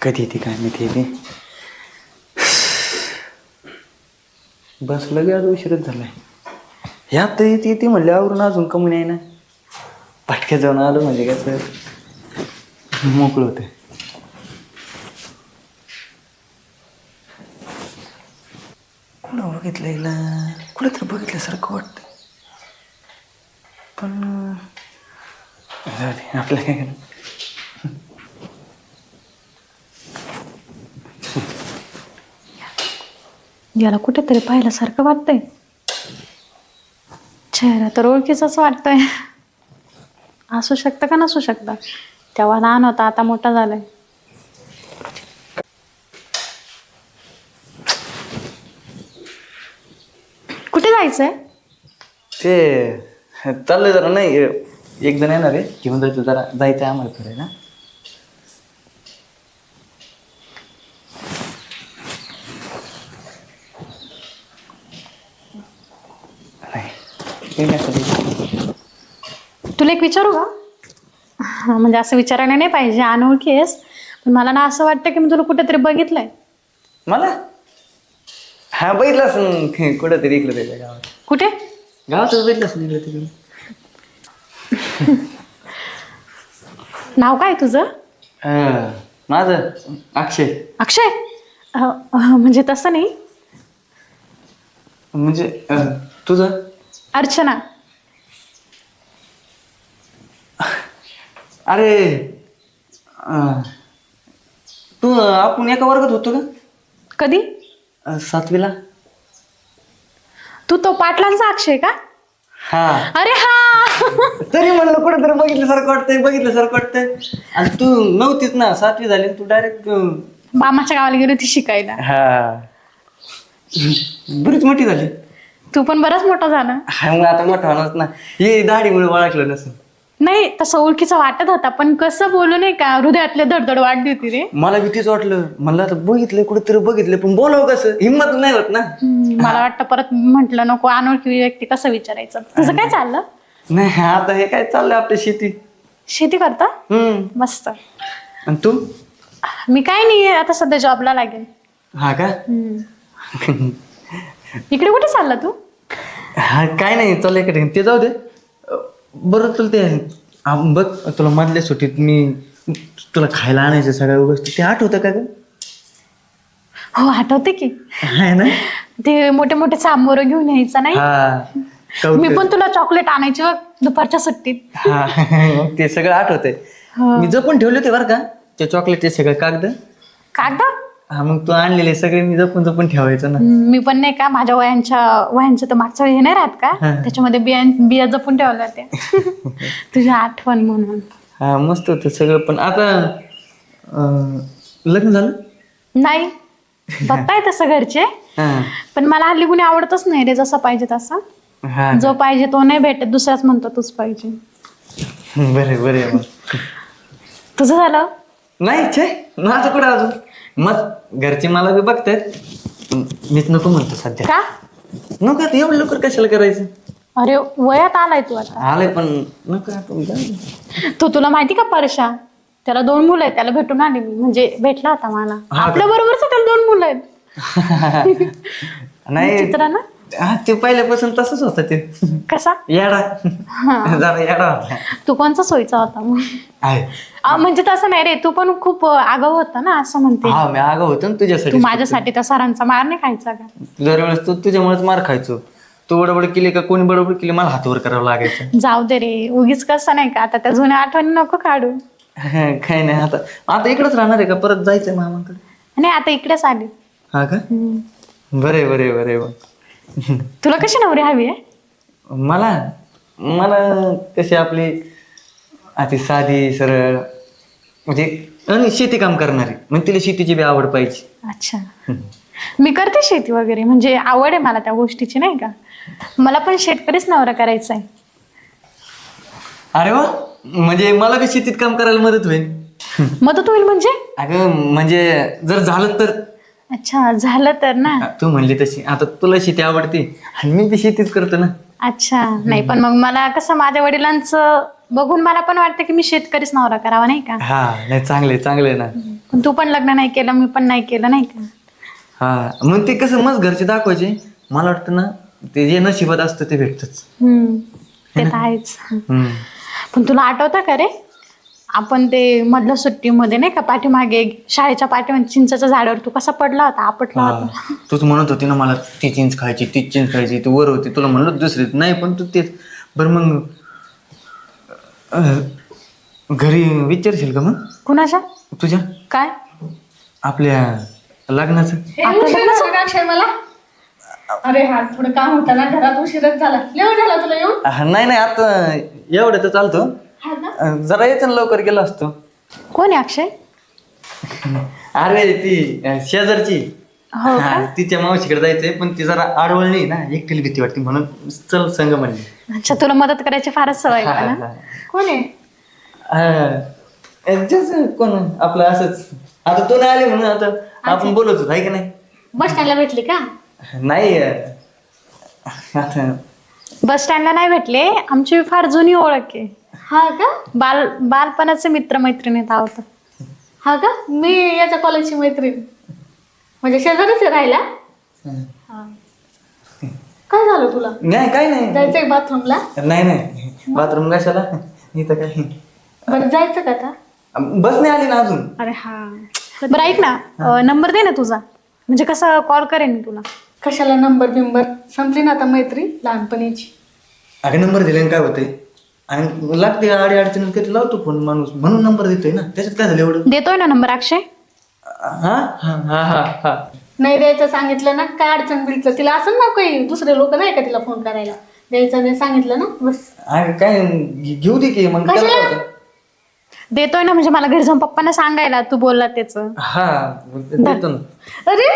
कधी येते काय माहिती येते बस लगे आज उशीरच झालाय. ह्यात तर येते येते म्हणले आवरून अजून कमी नाही ना पटक्यात जाऊन आलो म्हणजे कसं? मोकळं होतं कुठं बघितलं हिला. कुठं तर बघितल्यासारखं वाटतं पण जाऊ आपलं काय याला कुठेतरी पाहिल्यासारखं वाटतंय. चेहरा तर ओळखीचाच वाटतोय. असू शकतं का नसू शकतं? तेव्हा लहान होता आता मोठा झालाय. कुठे जायचंय? ते चाललंय जरा नाही एक जण येणार आहे. घेऊन जायचं जरा जायचं आहे आम्हाला फिरायला नाही, ते नाही चाललं. तुला एक विचारू का? म्हणजे असं विचारायला नाही पाहिजे अनोळखी आहेस. पण मला ना असं वाटतं की मी तुला कुठेतरी बघितलंय. मला? हा बघितलं असं कुठं तरी इकडं त्याच्या गावात. कुठे? गावातच बघितलं असं इकडे तिकडे. नाव काय तुझं? माझं? अक्षय. अक्षय? अ, अ, म्हणजे तसं नाही. म्हणजे अं, तुझं? अर्चना. अरे अं, तू अं, आपण एका वर्गात होतो का? कधी? अं, सातवीला. तू तो पाटलांचा अक्षय का? हा. अरे हा. तरी म्हणलं कुठेतरी बघितल्यासारखं वाटतंय बघितल्यासारखं वाटतंय. आणि तू नव्हतीच ना सातवी झाली आणि तू डायरेक्ट मामाच्या गावाला गेली होती शिकायला. हा. बरीच मोठी झाली. तू पण बराच मोठा झाला. मग आता मोठा होणारच ना. हे दाढीमुळे ओळखलं नसेल. नाही तसं ओळखीचा वाटत होता पण कसं बोलू नाही का हृदयातले धडधड वाढली होती रे. मला भीतीच वाटलं. म्हणलं आता बघितलंय कुठेतरी बघितलंय पण बोलावं कसं? हिंमत नाही होत ना. हम्म, मला वाटतं परत म्हंटल नको अनोळखी व्यक्ती कसं विचारायचं? तुझं काय चाललं? नाही आता हे काय चाललंय आपली शेती? शेती करता? हम्म. मस्त. आणि तू? मी काय नाही आता सध्या जॉबला लागेल हा का? हम्म. इकडे कुठे चालला तू? हा काय नाही चाललंय का ते जाऊ दे. अं, बरं तुला ते आ, बघ तुला मधल्या सुट्टीत मी तुला खायला आणायचं सगळ्या गोष्टी. ते आठवतं का ग? हो आठवते की. आहे ना? ते मोठे मोठे चांबोर घेऊन यायचं नाही? हा. मी कौतुक. पण तुला चॉकलेट आणायची बघ दुपारच्या सुट्टीत. हा ते सगळं आठवतंय. हो. मी जपून ठेवले होते बरं का ते चॉकलेटचे सगळे कागद? कागद? हा मग तू आणलेले सगळे मी जपून जपून ठेवायचं ना. मी पण नाही का माझ्या वयांच्या वयांचं तर मागचं हे नाही राहत का? हा. त्याच्यामध्ये बिया बिया जपून ठेवल्या होत्या. तुझी आठवण म्हणून. हा मस्त होतं सगळं. पण आता अं, लग्न झालं? नाही. बघताय तसं घरचे. हा. पण मला हल्ली कुणी आवडतच नाही रे जसा पाहिजे तसा. हा. जो पाहिजे तो नाही भेटत दुसराच म्हणतो तूच पाहिजे. बरे बरे मग. तुझं झालं? नाही छे. माझं कुठं अजून? मग घरचे मला बी बघतायत पण मीच नको म्हणतो सध्या. का? नको आता एवढं लवकर कशाला करायचं? अरे वयात आलाय तू आता. आलंय पण नको आपण जाऊ दे. तो तुला माहिती का परशा? त्याला दोन मुलं आहेत त्याला भेटून आले मी. म्हणजे भेटला होता मला. हा का? आपल्या बरोबरच त्याला दोन मुलं आहेत. नाही. चित्र ना? हा ते पहिल्यापासून तसंच होतं ते. कसा? येडा. जरा येडा होता. तू कोणचा सोयीचा होता मग. आहे. म्हणजे तसं नाही रे तू पण खूप आगाव होता ना असं म्हणते. हा मी आगा होतो ना तू तुझ्यासाठी माझ्यासाठी त्या सरांचा मार नाही खायचा का? दरवेळेस तू तुझ्यामुळेच मार खायचो. तू बडबड केली का कोणी बडबड केली मला हातवर करावं लागायचं. जाऊ दे रे उगीच कसं नाही का आता त्या जुन्या आठवणी नको काढू. काही नाही आता आता इकडंच राहणार आहे का? परत जायचंय मामाकडे. नाही आता इकडेच आले. हा का? हम्म. बरे बरे बरे मग तुला कशी नवरी हवी आहे? मला मला कशी आपली अति साधी सरळ म्हणजे आणि शेती काम करणारी. मग तिला शेतीची बी आवड पाहिजे. अच्छा. मी करते शेती वगैरे म्हणजे आवड आहे मला त्या गोष्टीची नाही का? मला पण शेतकरीच नवरा करायचा आहे. अरे वा! म्हणजे मला बी शेतीत काम करायला मदत होईल. मदत होईल म्हणजे? अगं म्हणजे जर झालं तर अच्छा झालं तर ना? तू म्हणली तशी. आता तुला शेती आवडते? आणि मी बी शेतीच करतो ना. अच्छा नाही पण मग मला कसं माझ्या वडिलांचं बघून मला पण वाटतं की मी शेतकरीच नवरा करावा नाही का? हा नाही चांगले चांगले ना. पण तू पण लग्न नाही केलं मी पण नाही केलं नाही का? हा मग ते कसं मस्त घरचे दाखवायचे. मला वाटतं ना ते जे नशिबात असतं ते भेटतच. हम्म ते तर आहेच. पण तुला आठवतं का रे? आपण ते मधल्या सुट्टीमध्ये नाही का पाठीमागे शाळेच्या पाठीमागे चिंचाच्या झाडावर तू कसा पडला होता? आपटला होता. तूच म्हणत होती ना मला ती चिंच खायची ती चिंच खायची तू वर होती. तुला म्हणलं होतं दुसरी नाही पण तू तेच. बरं मग अं, घरी विचारशील का मग? कुणाच्या? तुझ्या? काय? आपल्या लग्नाचं. मला. अरे हा थोडं काम होतं ना घरात उशीरच झाला. लेव झाला तुला येऊन? नाही नाही आता एवढं तर चालतो. अं, जरा यायचं ना लवकर गेलो असतो. कोण आहे अक्षय? अरे ती अं, शेजारची. हो का? हा, तिच्या मावशीकडे जायचंय पण ती जरा आडवळ नाही ना एकटीला भीती वाटते म्हणून चल संग म्हणली. अच्छा तुला मदत करायची फारच सवय का ना. कोण आहे? हा, जसं कोण आपलं असंच. आता तू नाही आली म्हणून आता आपण बोलत होतो आहे का नाही? बस स्टँडला भेटली का? नाही अं, आता बस स्टँडला नाही भेटले आमची फार जुनी ओळख आहे. हा का? बाल बालपणाचे आहोत. हा का? मी याच्या कॉलेजची मैत्रीण. म्हणजे शेजारीच आहे राहिला हं. काय झालं तुला? नाही काय नाही. जायचंय बाथरूमला नाही नाही. बाथरूम कशाला? इथं काय बरं जायचं का आता? बस नाही आली ना अजून. अरे हा. बरं ऐक ना. नंबर दे ना तुझा. म्हणजे कसं कॉल करेन मी तुला. कशाला नंबर बिंबर संपली ना आता मैत्री लहानपणीची. अगं नंबर दिले काय होतंय? आणि लागते आडी अडचणी कधी लावतो फोन माणूस. म्हणून नंबर देतोय ना. त्याच्यात काय झालं एवढं? देतोय ना नंबर अक्षय? हा? हा हा हा हा. नाही द्यायचं सांगितलं ना काय अडचण बिडचं तिला असं ना काही दुसरे लोक नाही का तिला फोन करायला? द्यायचं नाही सांगितलं ना? बस. काय घे- घेऊ दे की मग त्याला काय होतं? देतोय ना म्हणजे मला घरी जाऊन पप्पांना सांगायला तू बोलला त्याचं. हा देतो ना. अरे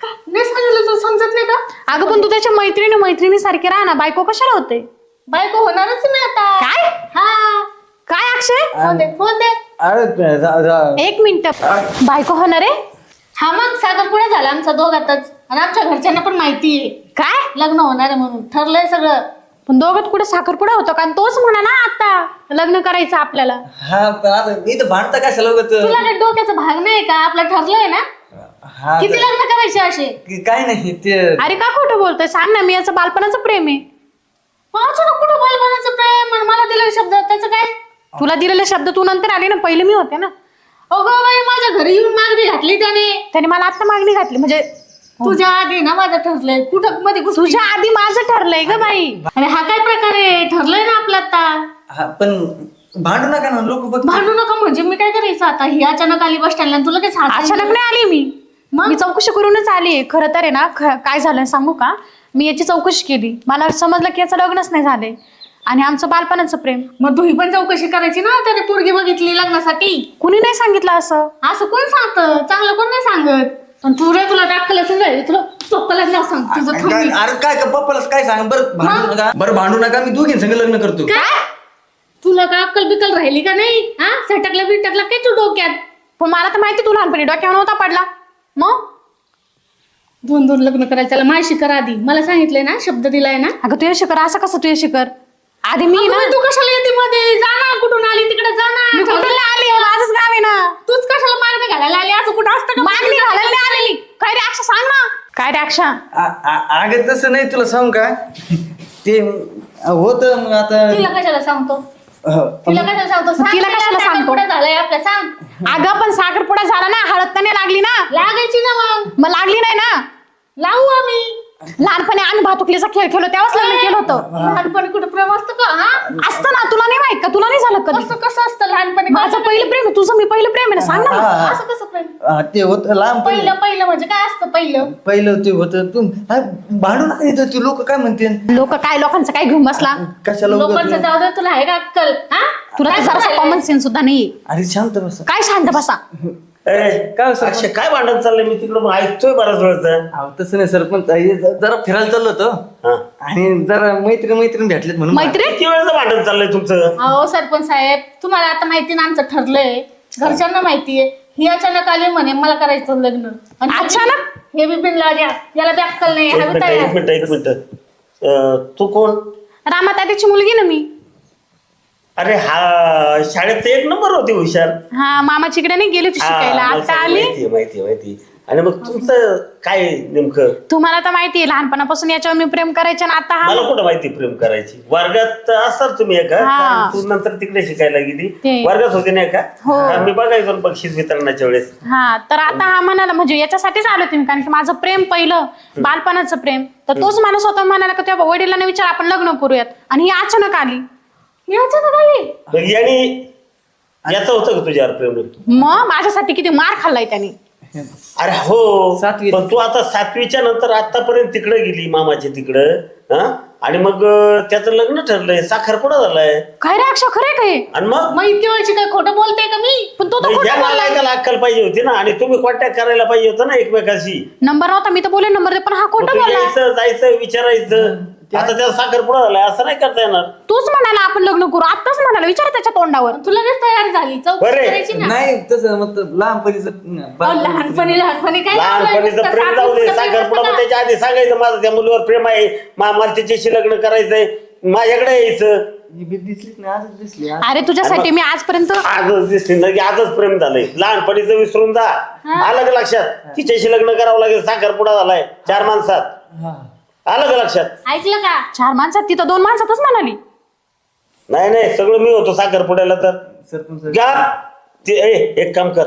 का? नाही सांगितलं तुला समजत नाही का? अगं पण तू त्याच्या मैत्रिणी मैत्रिणी सारखे राहा ना. बायको कशाला होते? बायको होणारच मी आता. काय? हा. काय अक्षय? फोन दे फोन दे. अरे जा- जा- एक मिनिट. बायको होणार आहे? हा मग साखरपुडा झाला आमचा दोघातच. आणि आमच्या घरच्यांना पण माहिती आहे. काय? लग्न होणार आहे म्हणून. ठरलंय सगळं. पण दोघात कुठे साखरपुडा होतो कारण तोच म्हणा ना आता. लग्न करायचं आपल्याला. हा पण आता इथं भांडता कशाला उगत तुला काही डोक्याचा भाग नाही का? आपलं ठरलंय ना? हा किती लग्न करायचे असे? की- काय नाही ते अरे का खोटं बोलतोय? सांग ना मी याचं बालपणाचं प्रेम आहे. अचानक कुठं बालपणाचं प्रेम आणि मला दिलेला शब्द त्याचं काय तुला दिलेले शब्द तू नंतर आले ना पहिले मी होते ना. अगं बाई माझ्या घरी येऊन मागणी घातली त्याने. त्याने मला आता मागणी घातली म्हणजे तुझ्या आधी ना माझं ठरलंय कुठं मध्ये घुस तुझ्या आधी माझं ठरलंय ग बाई. अरे हा काय प्रकार आहे? ठरलंय ना आपलं आता. हा पण भांडू नका ना लोक बघ भांडू नका म्हणजे मी काय करायचं आता? ही अचानक आली बस स्टँडला तुला काय सांग अचानक नाही आली मी. मग? मी चौकशी करूनच आली. खरं तर आहे ना ख- काय झालं सांगू का? मी याची चौकशी केली. मला समजलं की याचं लग्नच नाही झालंय. आणि आमचं बालपणाचं प्रेम. मग तू ही पण चौकशी करायची ना त्याने पोरगी बघितली लग्नासाठी? कुणी नाही सांगितलं असं. असं कोण सांगतं? चांगलं कोण नाही सांगत? पण तू रे तुला दाखल असेल तुला पप्पाला नाव सांग. तुझं काय- थांबी. अरे काय का पप्पाला काय सांग? बरं भांडू नका. बरं भांडू नका. मी दोघीं संग लग्न करतो. काय? तुला का अक्कल बिकल राहिली का नाही? हा? सटकला बिटकला काय तू डोक्यात? पण मला तर माहिती तू लहानपणी डोक्यावर नव्हता पडला. मग? दोन दोन लग्न करायला त्याला माहिती कर आधी. मला सांगितलंय ना शब्द दिलाय ना? अगं तू हे शिकर असं कसं तू हे शिकर आधी मी ना तू कशाला येते मध्ये? जा ना कुठून आली? तिकडे जा मी ना कुठून आली? हे माझंच गाव आहे ना. तूच कशाला मागणी घालायला आली? असं कुठं असतं का? मागणी घालायला नाही आलेली. काय रे अक्षा सांग ना. काय रे अक्षा अगं तसं नाही तुला सांग का? ते होत मग आता तिला कशाला सांगतो? तिला कशाला सांगतो? सांग तिला कशाला सांगतो? पुढे झालंय आपल्या सांग. अगं पण साखरपुडा झाला ना हळद तर नाही लागली ना. लागायची ना मग. मग लागली नाही ना. लावू आम्ही. लहानपणी आम्ही भातुकलीचा खेळ खेळलो तेव्हाच लग्न केलं होतं. लहानपणी कुठं प्रेम असतं का हा? असतं ना तुला नाही माहीत का? तुला नाही झालं कधी? असं कसं असतं लहानपणी माझं पहिलं प्रेम आहे तुझं मी पहिलं प्रेम आहे ना सांग हा, ना हा. असं कसं प्रेम? हा, ते होत लांब पहिलं पहिलं म्हणजे काय असतं पहिलं? पहिलं ते होत तू हा, भांडू नका इथं ते लोक काय म्हणते? लोक काय लोकांचं काय घेऊन बसला? कशाला उगाच लोकांचं जाऊ दे तुला आहे का अक्कल? हा? तुला तर जरासा? कॉमन सेन्स सुद्धा नाही. अरे शांत बस. काय शांत बसा? अरे काय अक्षय काय भांडण चाललंय? मी तिकडं मग ऐकतोय बराच वेळचं अहो, तसं नाही सरपंच हे ज- जरा फिरायला चाललो होतो. हा. आणि जरा मैत्रीण मैत्रीण भेटलेत म्हणून मैत्रीण? किती वेळचं भांडण चाललंय तुमचं? अहो सरपंच साहेब तुम्हाला आता माहिती ना आमचं ठरलंय. घरच्यांना माहितीये ही अचानक आली म्हणे मला करायचं लग्न. आणि अचानक? हे बी बिनला द्या. याला बी अक्कल नाही. एक हा बी मिनिट तयार. एक मिनिट एक मिनिट. अं, तू कोण? रामा तात्याची मुलगी ना मी. अरे हा शाळेत तर एक नंबर होती हुशार. हा मामाची इकडे नाही गेली होती हा, शिकायला. मला आता आली? माहिती माहिती माहिती आणि मग तुमचं काय नेमकं? तुम्हाला तर माहितीये लहानपणापासून याच्यावर मी प्रेम करायचे आणि आता मला हा कुठं माहिती प्रेम करायची? वर्गात असतात तुम्ही एका हा. कारण तू नंतर तिकडे शिकायला गेली. वर्गात होती नाही का? हो. हा, मी बघायचो ना बक्षीस वितरणाच्या वेळेस. हा तर आता हा म्हणाला म्हणजे याच्यासाठीच आलो तुम्ही कारण की माझं प्रेम पहिलं बालपणाचं प्रेम. तर तोच मला स्वतः म्हणाला की त्या वडिलांना विचार आपण लग्न करूयात. आणि ही अचानक आली. मग याने याचं होतं का तुझ्यावर प्रेम मग माझ्यासाठी किती मार खाल्लाय त्याने. अरे हो सातवी. पण तू आता सातवीच्या नंतर आतापर्यंत तिकडे गेली मामाच्या तिकडं हा? आणि मग अं, त्याचं लग्न ठरलंय साखरपुडा झालाय? काय रे अक्षा खरे काय? आणि मग? मग इतकी वेळची काय खोटं बोलते का मी? पण तो तर मग या खोटं बोललाय. नालायकाला अक्कल पाहिजे होती ना आणि तुम्ही कॉन्टॅक्ट करायला पाहिजे होतं ना एकमेकाशी. नंबर नव्हता मी तर बोले नंबर दे पण हा मग खोटं तू बोलला यायचं जायचं विचारायचं. आता त्याचा साखरपुडा झालाय असं नाही करता येणार. तूच म्हणाला आपण लग्न करू आताच म्हणाला विचार त्याच्या तोंडावर. तू लगेच तयार झाली चौकशी बरे. करायची ना. नाही तसं मतलब लहानपणीच अहो, लहानपणी लहानपणी काय लावलंय लहानपणीचं नुसतं प्रेम जाऊ दे साखर साखरपुडा पुडा मग त्याच्या आधी सांगायचं माझं त्या मुलीवर प्रेम आहे मा- मला त्याच्याशी लग्न करायचंय माझ्याकडे यायचं. दिसलीच नाही आजच दिसली अरे तुझ्यासाठी मी आजपर्यंत आजच दिसते ना की आजच प्रेम झालंय. लहानपणीचं विसरून जा. आलं का लक्षात? तिच्याशी लग्न करावं लागेल साखरपुडा झालाय चार माणसात. हा. आलं का लक्षात? ऐकलं का? चार माणसात ती तर दोन माणसातच म्हणाली. नाही नाही सगळं मी होतो साखरपुड्याला तर. सरपंच घ्या ते ए, एक काम कर.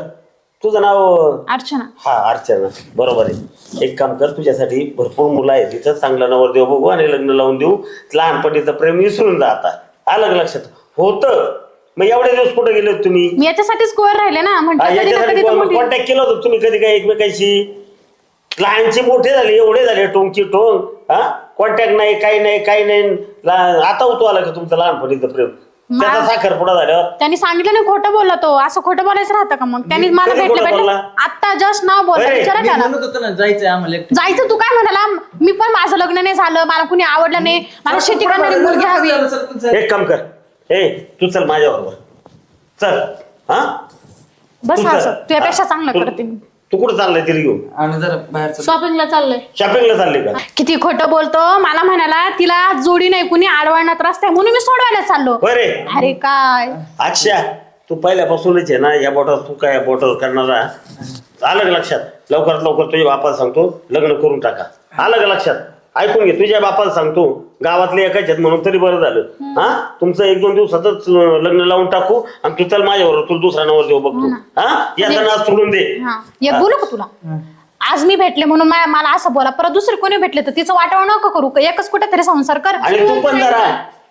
तुझं नाव अर्चना. हा अर्चना. बरोबर आहे. एक काम कर तुझ्यासाठी भरपूर मुलं आहेत तिथं चांगला नवर देऊ बघू आणि लग्न लावून देऊ. लहानपणीचं प्रेम विसरून जा आता. आलं का लक्षात? होतं. मग एवढे दिवस कुठे गेले होते तुम्ही? मी याच्यासाठीच गोर राहिले ना? हा, म्हटलं कधी ना याच्यासाठी कधी तर मोठी- कॉन्टॅक्ट केला होता तुम्ही कधी काय एकमेकांशी? लहानचे मोठे झाले एवढे झाले टोंगची टोंग. हा? कॉन्टॅक्ट नाही काही नाही काही नाही. ला- आता होतो आला का तुमचं लहानपणीचं प्रेम त्याचा साखरपुडा झाल्यावर? त्यांनी सांगितलं नाही खोटं बोलला तो. असं खोटं बोलायचं राहतं का मग? त्यांनी मला कधी भेटले खोटं भेटले बोलला? आता जस्ट नाव बोलला. अरे, विचारा मी त्याला म्हणत होतो ना जायचंय आम्हाला एकटं. जायचं तू काय म्हणाला? मी पण माझं लग्न नाही झालं मला कुणी आवडलं नाही. मला शेती करणारी मुलगी हवी. सरपंच एक काम कर. ए तू चल माझ्या बरोबर चल. हा? बस तू चल. असं तुझ्यापेक्षा चांगलं तू- करते मी. तू कुठं चाललाय तिला घेऊन? आणि जरा बाहेरचं शॉपिंगला चाललंय. शॉपिंगला चालले का? किती खोटं बोलतो मला म्हणाला तिला जोडी नाही कुणी आडवण्यात रस्ते म्हणून मी सोडवायला चाललो. बरे अरे काय? अक्षा तू पहिल्यापासूनच आहे ना या बोटावर तू काय बोटावर करणारा आलं का लक्षात? लवकरात लवकर तुझ्या बापाला सांगतो लग्न करून टाका. आलं का लक्षात? ऐकून घे. तुझ्या बापाला सांगतो गावातले एकाच आहेत म्हणून तरी बरं झालं. हा? तुमचं एक दोन दिवसातच अं, लग्न लावून टाकू आणि तू चल माझ्याबरोबर. तुला दुसरा नवर देऊ बघतो. हा याचा नाच सोडून दे. हा. एक बोलू का तुला? आज मी भेटले म्हणून मा- मला असं बोला. परत दुसरे कोणी भेटले तर तिचं वाटावं नको करू. एकच कुठेतरी संसार कर. आणि तू पण जरा.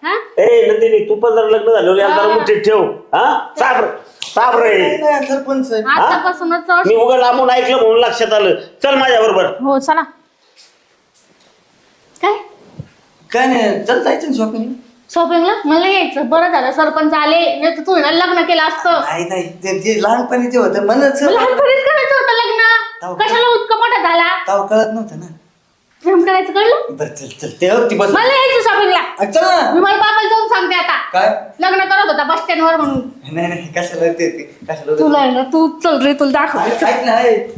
हा? ए नंदिनी तू पण जरा लग्न झालं जरा मुठीत ठेव. हा? साबर साबर रे नाही, सरपंच आतापासूनच मी उगा लांबून ऐकलं म्हणून लक्षात आलं. चल माझ्या बरोबर हो चला. काय? काय नाही चल जायचं ना शॉपिंग शॉपिंगला मला यायचं. बरं झालं सरपंच आले. नाही तर तू ना लग्न केलं असतं. नाही नाही. ते ते लहानपणी ते होतं म्हणत मला लहानपणीच करायचं होतं लग्न. कशाला उतका मोठा झाला? ताव कळत नव्हतं ना. प्रेम करायचं कळलं? बरं चल चल त्यावरती बस. मला यायचं शॉपिंगला अ, चल ना. मी मला बाबाला जाऊन सांगते आता. काय? लग्न करत होता बस स्टँड वर म्हणून. नाही नाही कशाला ते ते- कशाला ते- तुला आहे ना तू चल रे तुला दाखव ऐक ऐक ना ऐक.